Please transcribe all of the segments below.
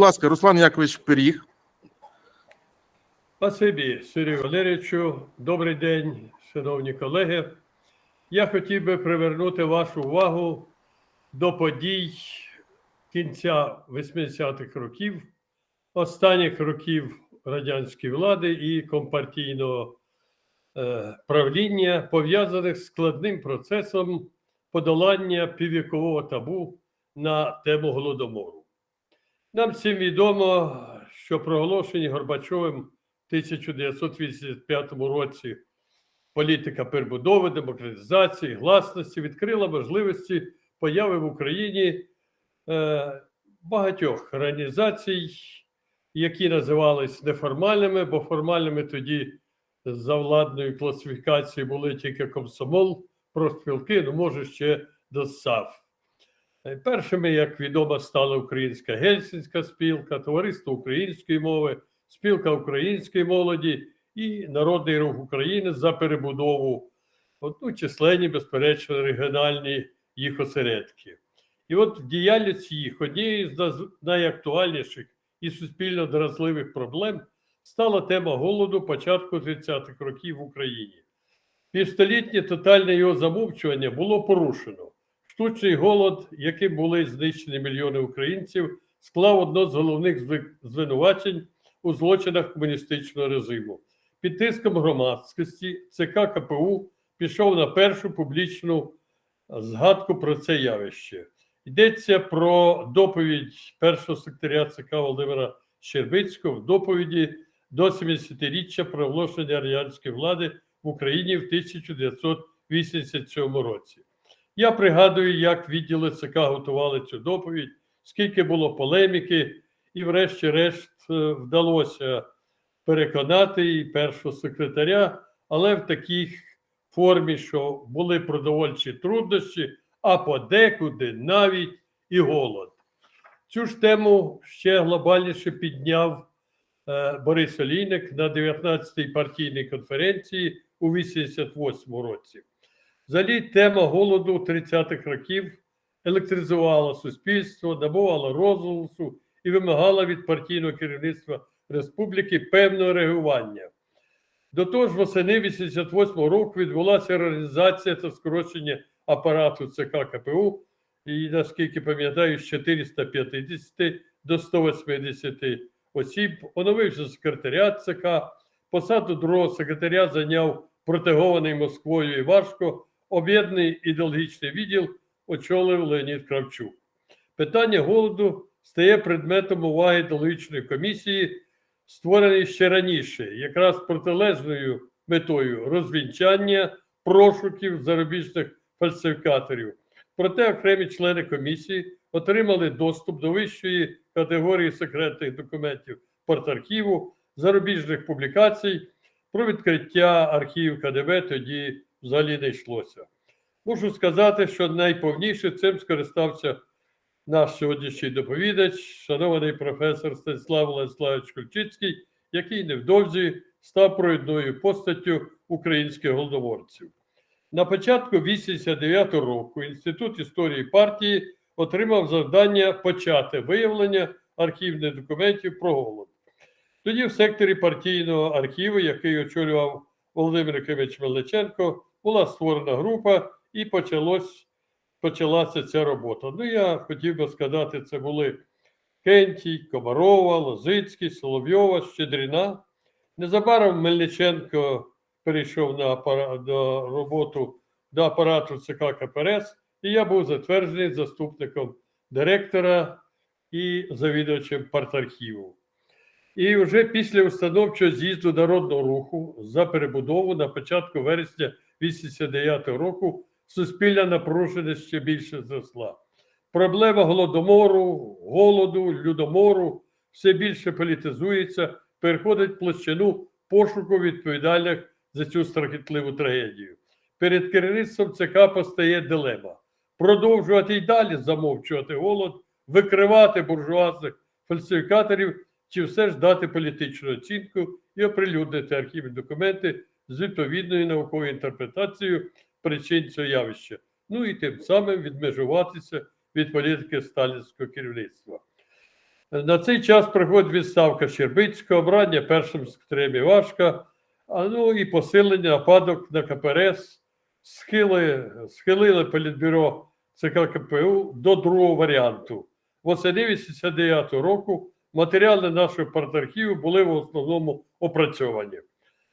Будь ласка, Руслан Якович Пиріг. Спасибі, Сергію Валерійовичу. Добрий день, шановні колеги. Я хотів би привернути вашу увагу до подій кінця 80-х років, останніх років радянської влади і компартійного е, правління, пов'язаних з складним процесом подолання піввікового табу на тему голодомору. Нам всім відомо, що проголошені Горбачовим в 1985 році політика перебудови, демократизації, гласності відкрила можливості появи в Україні е, багатьох організацій, які називались неформальними, бо формальними тоді за владною класифікацією були тільки комсомол, профспілки, ну може ще до. Е, Першими, як відомо, стала Українська Гельсінська спілка, Товариство української мови, спілка української молоді і Народний рух України за перебудову, от, ну, численні, безперечно, регіональні їх осередки. І от в діяльності їх однією з найактуальніших і суспільно дразливих проблем стала тема голоду початку 30-х років в Україні. Півстолітнє тотальне його замовчування було порушено. Штучний голод, яким були знищені мільйони українців, склав одно з головних звинувачень у злочинах комуністичного режиму. Під тиском громадськості ЦК КПУ пішов на першу публічну згадку про це явище. Йдеться про доповідь першого секретаря ЦК Володимира Щербицького в доповіді до 70-річчя проголошення радянської влади в Україні в 1987 році. Я пригадую, як відділи ЦК готували цю доповідь, скільки було полеміки, і, врешті-решт, е, вдалося переконати і першого секретаря, але в такій формі, що були продовольчі труднощі, а подекуди навіть і голод. Цю ж тему ще глобальніше підняв е, Борис Олійник на 19-й партійній конференції у 88 році. Взагалі, тема голоду 30-х років електризувала суспільство, набувала розголосу і вимагала від партійного керівництва республіки певного реагування. До того ж, восени 88 року відбулася реорганізація та скорочення апарату ЦК КПУ, і наскільки пам'ятаю, з 450 до 180 осіб. Оновився секретаріат ЦК. Посаду другого секретаря зайняв протегований Москвою і важко об'єднаний ідеологічний відділ очолив Леонід Кравчук. Питання голоду стає предметом уваги ідеологічної комісії, створений ще раніше, якраз протилежною метою розвінчання прошуків зарубіжних фальсифікаторів. Проте окремі члени комісії отримали доступ до вищої категорії секретних документів портархіву, зарубіжних публікацій. Про відкриття архівів КДБ тоді взагалі не йшлося. Мушу сказати, що найповніше цим скористався наш сьогоднішній доповідач, шанований професор Станіслав Владиславович Кульчицький, який невдовзі став провідною постаттю українських голодоморців. На початку 89 року Інститут історії партії отримав завдання почати виявлення архівних документів про голод. Тоді в секторі партійного архіву, який очолював Володимир Якимович Мельниченко, була створена група і почалось, почалася ця робота. Ну, я хотів би сказати, це були Кентій, Комарова, Лозицький, Соловйова, Щедріна. Незабаром Мельниченко перейшов на апара- до роботу до апарату ЦК КПРС, і я був затверджений заступником директора і завідувачем партархіву. І вже після установчого з'їзду народного руху за перебудову на початку вересня 89 року суспільна напруженість ще більше зросла. Проблема голодомору, голоду, людомору все більше політизується, переходить площину пошуку відповідальних за цю страхітливу трагедію. Перед керівництвом ЦК постає дилема: продовжувати й далі замовчувати голод, викривати буржуазних фальсифікаторів чи все ж дати політичну оцінку і оприлюднити архівні документи з відповідною науковою інтерпретацією причин цього явища, ну і тим самим відмежуватися від політики сталінського керівництва. На цей час приходить відставка Щербицького, обрання першим секретарем Івашка, а ну і посилення нападок на КПРС, схили, схилили політбюро ЦК КПУ до другого варіанту. Восени 89 року матеріали нашого партархіву були в основному опрацьовані.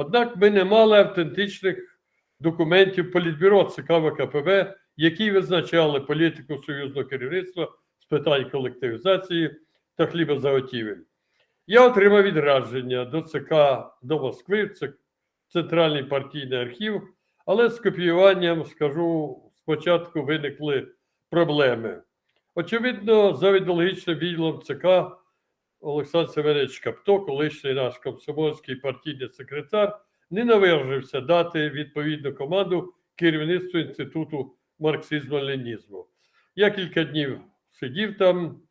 Однак ми не мали автентичних документів Політбюро ЦК ВКПБ, які визначали політику союзного керівництва з питань колективізації та хлібозаготівель. Я отримав відрадження до ЦК до Москви, Центральний партійний архів, але з копіюванням, скажу, спочатку виникли проблеми. Очевидно, за ідеологічним відділом ЦК Олександр Семенович Капто, колишній наш комсомольський партійний секретар, не наважився дати відповідну команду керівництву Інституту марксизму-ленізму. Я кілька днів сидів там,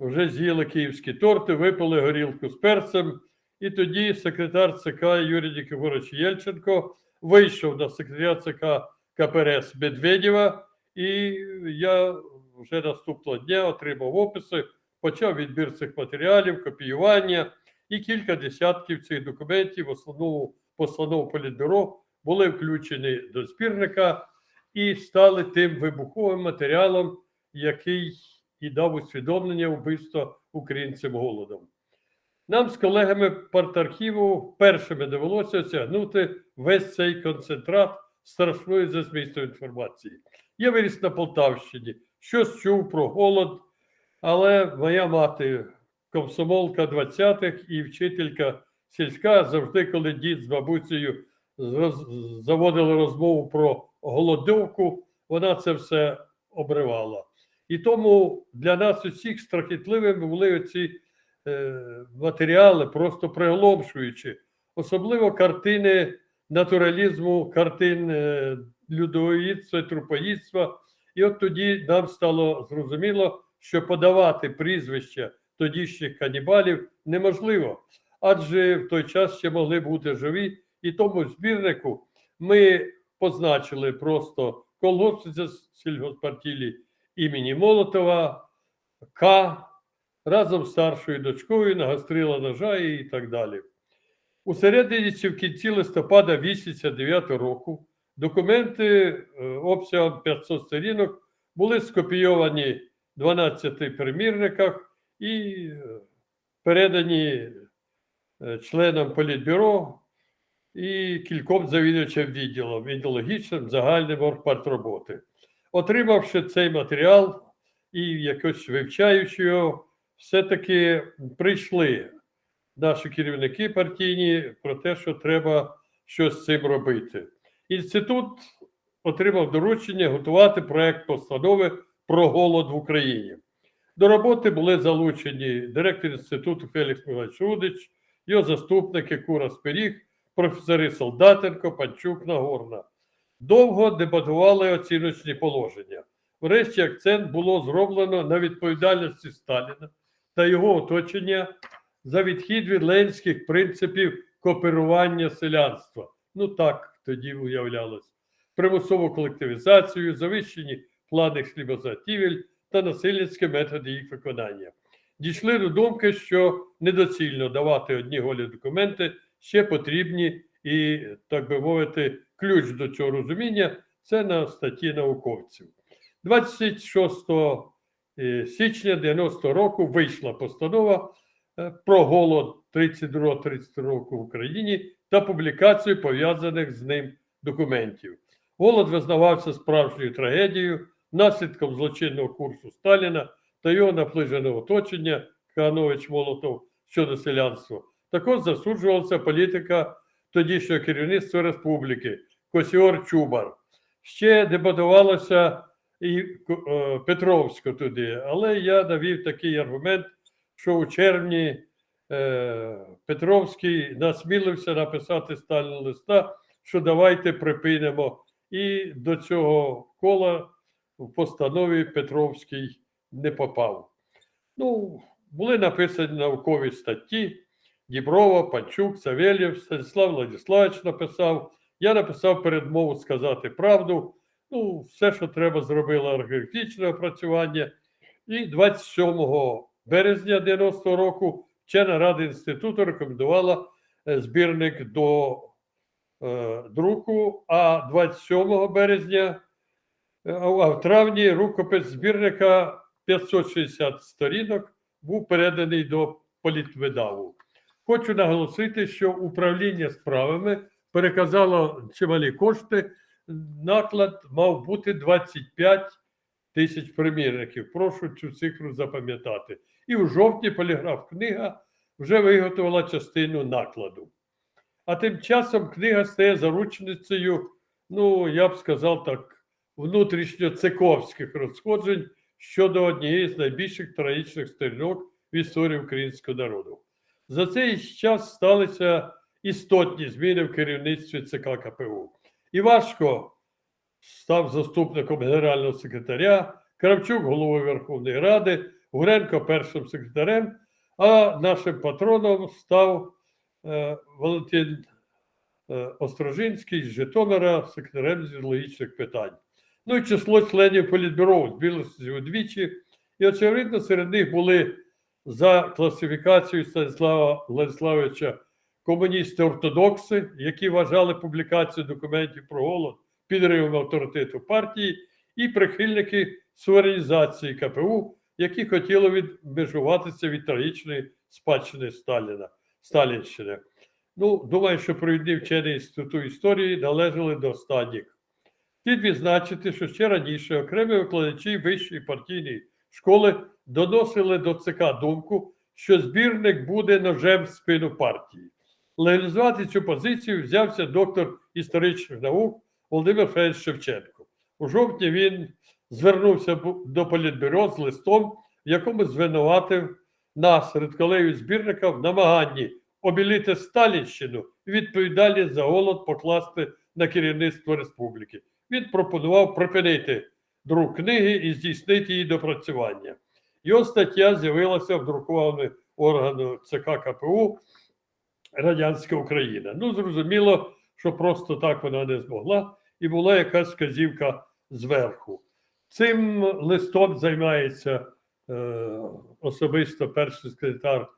вже з'їли київські торти, випили горілку з перцем, і тоді секретар ЦК Юрій Нікифорович Єльченко вийшов на секретаря ЦК КПРС Медведєва, і я вже наступного дня отримав описи, почав відбір цих матеріалів, копіювання, і кілька десятків цих документів, в основному постанову Політбюро, були включені до збірника і стали тим вибуховим матеріалом, який і дав усвідомлення вбивства українцям голодом. Нам з колегами партархіву першими довелося осягнути весь цей концентрат страшної за змісту інформації. Я виріс на Полтавщині, щось чув про голод, але моя мати комсомолка 20-х і вчителька сільська завжди, коли дід з бабусею заводили розмову про голодовку, вона це все обривала. І тому для нас усіх страхітливими були оці е, матеріали, просто приголомшуючі, особливо картини натуралізму, картин е, людоїдства, трупоїдства. І от тоді нам стало зрозуміло, що подавати прізвища тодішніх канібалів неможливо, адже в той час ще могли бути живі. І тому збірнику ми позначили просто колгоспниця сільгоспартілі імені Молотова, К разом з старшою дочкою нагострила ножа і так далі. У середині чи в кінці листопада 89 року документи е, обсягом 500 сторінок були скопійовані 12 примірниках і е, передані е, членам Політбюро і кільком завідувачам відділом, ідеологічним, загальним оргпартроботи. Отримавши цей матеріал і якось вивчаючи його, все-таки прийшли наші керівники партійні про те, що треба щось з цим робити. Інститут отримав доручення готувати проект постанови про голод в Україні. До роботи були залучені директор інституту Фелікс Михайлович Рудич, його заступники Кура Спиріг, професори Солдатенко, Панчук, Нагорна. Довго дебатували оціночні положення. Врешті акцент було зроблено на відповідальності Сталіна та його оточення за відхід від ленських принципів кооперування селянства. Ну так тоді уявлялось. Примусову колективізацію, завищені плани хлібозаготівель та насильницькі методи їх виконання. Дійшли до думки, що недоцільно давати одні голі документи, ще потрібні і, так би мовити, ключ до цього розуміння це на статті науковців. 26 е, січня 90 року вийшла постанова е, про голод 32-33 року в Україні та публікацію пов'язаних з ним документів. Голод визнавався справжньою трагедією, наслідком злочинного курсу Сталіна та його наближеного оточення Каганович Молотов щодо селянства. Також засуджувалася політика тодішнього керівництва республіки Косіор Чубар. Ще дебатувалося і е, Петровсько туди, але я навів такий аргумент, що у червні е, Петровський насмілився написати Сталіну листа, що давайте припинимо. І до цього кола в постанові Петровський не попав. Ну, були написані наукові статті. Діброва, Панчук, Савельєв, Станіслав Владиславович написав. Я написав передмову сказати правду. Ну, все, що треба, зробило археологічне опрацювання. І 27 березня 90 року вчена рада інституту рекомендувала е, збірник до е, друку, а 27 березня, а в травні рукопис збірника 560 сторінок був переданий до політвидаву. Хочу наголосити, що управління справами переказало чималі кошти. Наклад мав бути 25 тисяч примірників. Прошу цю цифру запам'ятати. І у жовтні поліграф книга вже виготовила частину накладу. А тим часом книга стає заручницею, ну, я б сказав так, внутрішньоцековських розходжень щодо однієї з найбільших трагічних сторінок в історії українського народу. За цей час сталися істотні зміни в керівництві ЦК КПУ. Івашко став заступником генерального секретаря, Кравчук головою Верховної Ради, Гуренко першим секретарем, а нашим патроном став е, Валентин е, Острожинський з Житомира, секретарем з питань. Ну і число членів політбюро збільшилося удвічі, і очевидно, серед них були за класифікацією Станіслава Владиславовича комуністи-ортодокси, які вважали публікацію документів про голод підривом авторитету партії, і прихильники суверенізації КПУ, які хотіли відмежуватися від трагічної спадщини Сталіна, Сталінщини. Ну, думаю, що провідні вчені інституту історії належали до останніх. Слід відзначити, що ще раніше окремі викладачі вищої партійної школи доносили до ЦК думку, що збірник буде ножем в спину партії. Легалізувати цю позицію взявся доктор історичних наук Володимир Федорович Шевченко. У жовтні він звернувся до політбюро з листом, в якому звинуватив нас, редколею збірника, в намаганні обілити Сталінщину і відповідальність за голод покласти на керівництво республіки. Він пропонував припинити друк книги і здійснити її допрацювання. Його стаття з'явилася в друкованому органу ЦК КПУ Радянська Україна. Ну, зрозуміло, що просто так вона не змогла, і була якась вказівка зверху. Цим листом займається е, особисто перший секретар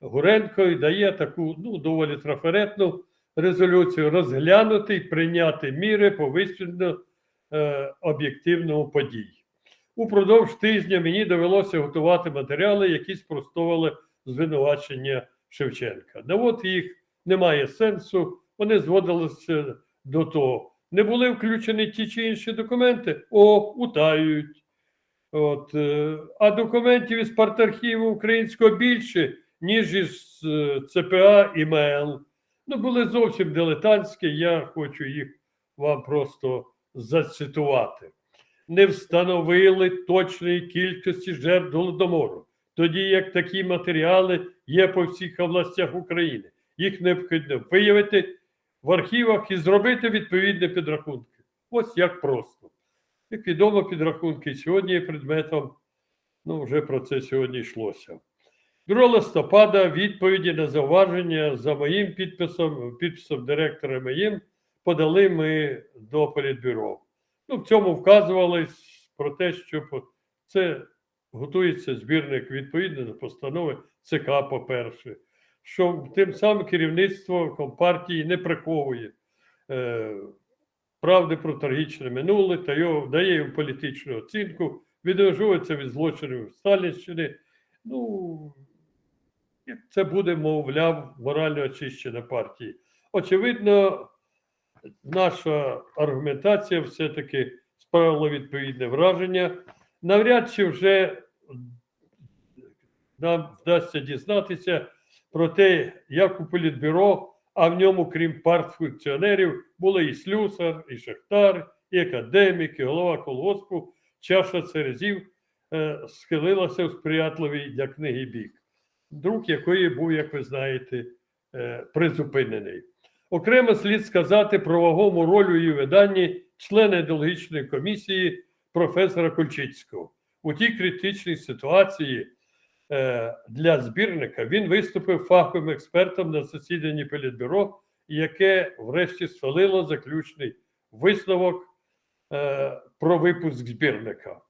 Гуренко і дає таку ну, доволі трафаретну резолюцію розглянути і прийняти міри по висвітлено е, подій. Упродовж тижня мені довелося готувати матеріали, які спростовували звинувачення Шевченка. Ну от їх немає сенсу, вони зводилися до того. Не були включені ті чи інші документи, о, утаюють. От, е, а документів із партархіву українського більше, ніж із е, ЦПА і МЕЛ. Ну, були зовсім дилетантські, я хочу їх вам просто зацитувати. Не встановили точної кількості жертв голодомору, тоді як такі матеріали є по всіх областях України. Їх необхідно виявити в архівах і зробити відповідні підрахунки. Ось як просто. Як відомо, підрахунки сьогодні є предметом, ну вже про це сьогодні йшлося. 2 листопада відповіді на зауваження за моїм підписом, підписом директора моїм, подали ми до політбюро. Ну, в цьому вказувалось про те, що це готується збірник відповідно до постанови ЦК, по-перше, що тим самим керівництво компартії не приховує е, правди про трагічне минуле та його дає їм політичну оцінку, відмежується від злочинів Сталінщини. Ну, це буде, мовляв, морально очищена партії. Очевидно, наша аргументація все-таки справила відповідне враження. Навряд чи вже нам вдасться дізнатися про те, як у політбюро, а в ньому, крім партфункціонерів, були і слюсар, і шахтар, і академік, і голова колгоспу. Чаша церезів е, схилилася в сприятливий для книги бік, друк якої був, як ви знаєте, е, призупинений. Окремо слід сказати про вагому роль у її виданні члена ідеологічної комісії професора Кульчицького. У тій критичній ситуації е, для збірника він виступив фаховим експертом на засіданні Політбюро, яке врешті схвалило заключний висновок е, про випуск збірника.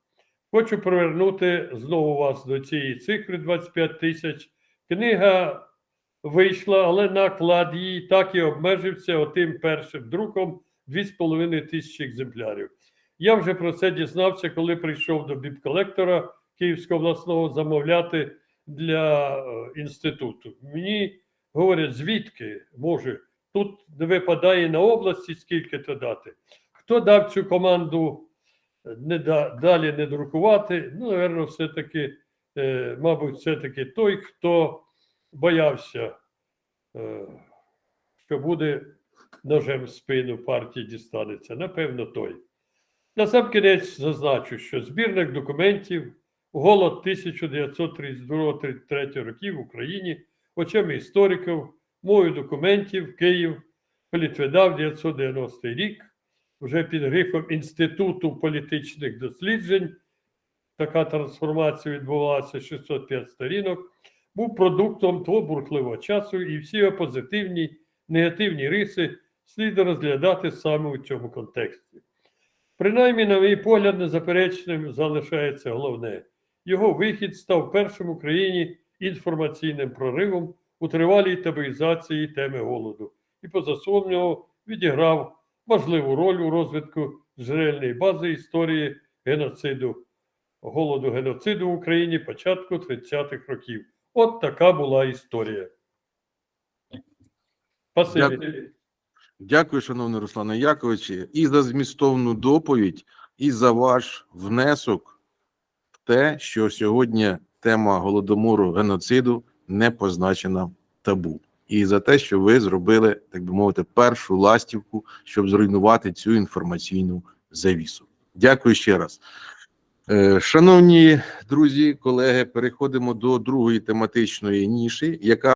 Хочу привернути знову вас до цієї цифри 25 тисяч. Книга вийшла, але наклад її так і обмежився отим першим друком 2,5 тисячі екземплярів. Я вже про це дізнався, коли прийшов до бібколектора Київського обласного замовляти для е, інституту. Мені говорять, звідки може? Тут не випадає на області, скільки то дати. Хто дав цю команду не да, далі не друкувати? Ну, напевно, все-таки, е, мабуть, все-таки той, хто боявся, е, що буде ножем в спину партії дістанеться. Напевно, той. Насамкінець зазначу, що збірник документів голод 1932-33 років в Україні, очами істориків, мовою документів Київ, політвидав 990 рік, вже під грифом Інституту політичних досліджень. Така трансформація відбувалася 605 сторінок, був продуктом того бурхливого часу, і всі його позитивні, негативні риси слід розглядати саме у цьому контексті. Принаймні, на мій погляд, незаперечним залишається головне. Його вихід став першим в Україні інформаційним проривом у тривалій табуїзації теми голоду і, поза відіграв важливу роль у розвитку джерельної бази історії геноциду, голоду геноциду в Україні початку 30-х років. От така була історія. Спасибі. Дякую. Шановний Руслане Яковичу, і за змістовну доповідь, і за ваш внесок в те, що сьогодні тема голодомору геноциду не позначена табу. І за те, що ви зробили, так би мовити, першу ластівку, щоб зруйнувати цю інформаційну завісу. Дякую ще раз. Е, Шановні друзі, колеги, переходимо до другої тематичної ніші, яка